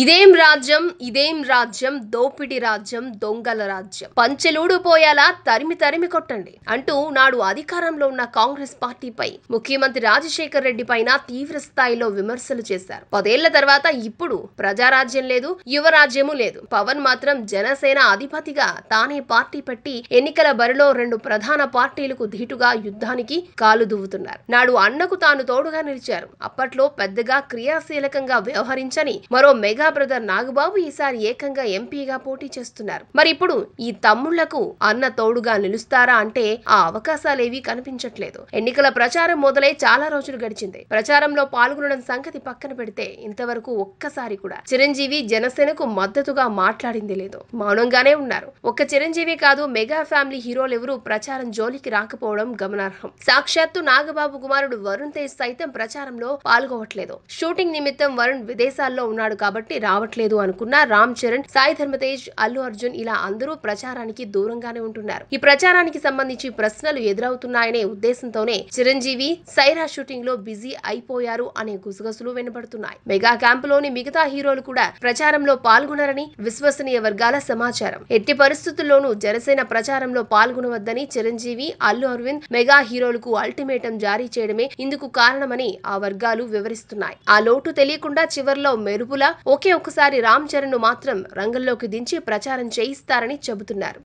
ఇదేం రాజ్యం ఇదేం రాజ్యం దోపిడి రాజ్యం దొంగల రాజ్యం. పంచెలూడు పోయేలా తరిమి తరిమి కొట్టండి అంటూ నాడు అధికారంలో ఉన్న కాంగ్రెస్ పార్టీపై ముఖ్యమంత్రి రాజశేఖర్ రెడ్డి పైన తీవ్ర స్థాయిలో విమర్శలు చేశారు. పదేళ్ళ తర్వాత ఇప్పుడు ప్రజారాజ్యం లేదు యువరాజ్యము లేదు. పవన్ మాత్రం జనసేన అధిపతిగా తానే పార్టీ పెట్టి ఎన్నికల బరిలో రెండు ప్రధాన పార్టీలకు ధీటుగా యుద్ధానికి కాలు దువ్వుతున్నారు నాడు అన్నకు తాను తోడుగా నిలిచారు. అప్పట్లో పెద్దగా క్రియాశీలకంగా వ్యవహరించని మరో మెగా బ్రదర్ నాగబాబు ఈసారి ఏకంగా ఎంపీగా పోటీ చేస్తున్నారు. మరి ఇప్పుడు ఈ తమ్ముళ్ళకు అన్న తోడుగా నిలుస్తారా అంటే ఆ అవకాశాలేవీ కనిపించట్లేదు. ఎన్నికల ప్రచారం మొదలై చాలా రోజులు గడిచింది. ప్రచారంలో పాల్గొనడం సంగతి పక్కన పెడితే ఇంతవరకు ఒక్కసారి కూడా చిరంజీవి జనసేనకు మద్దతుగా మాట్లాడింది లేదు. మౌనంగానే ఉన్నారు. ఒక్క చిరంజీవి కాదు మెగా ఫ్యామిలీ హీరోలెవరూ ప్రచారం జోలికి రాకపోవడం గమనార్హం. సాక్షాత్తు నాగబాబు కుమారుడు వరుణ్ తేజ్ సైతం ప్రచారంలో పాల్గొవట్లేదు. షూటింగ్ నిమిత్తం వరుణ్ విదేశాల్లో ఉన్నాడు కాబట్టి రావట్లేదు అనుకున్న రామ్ చరణ్ సాయి ధర్మతేజ్ అల్లు అర్జున్ ఇలా అందరూ ప్రచారానికి దూరంగానే ఉంటున్నారు. ఈ ప్రచారానికి సంబంధించి ప్రశ్నలు ఎదురవుతున్నాయనే ఉద్దేశంతోనే చిరంజీవి సైరా షూటింగ్లో బిజీ అయిపోయారు అనే గుసగుసలు వినబడుతున్నాయి. మెగా క్యాంపులోని మిగతా హీరోలు కూడా ప్రచారంలో పాల్గొనరని విశ్వసనీయ వర్గాల సమాచారం. ఎట్టి పరిస్థితుల్లోనూ జనసేన ప్రచారంలో పాల్గొనవద్దని చిరంజీవి అల్లు అరవింద్ మెగా హీరోలకు అల్టిమేటం జారీ చేయడమే ఇందుకు కారణమని ఆ వర్గాలు వివరిస్తున్నాయి. ఆ లోటు తెలియకుండా చివర్లో ఓ ఒకే ఒక్కసారి రామ్ చరణ్ను మాత్రం రంగంలోకి దించి ప్రచారం చేయిస్తారని చెబుతున్నారు.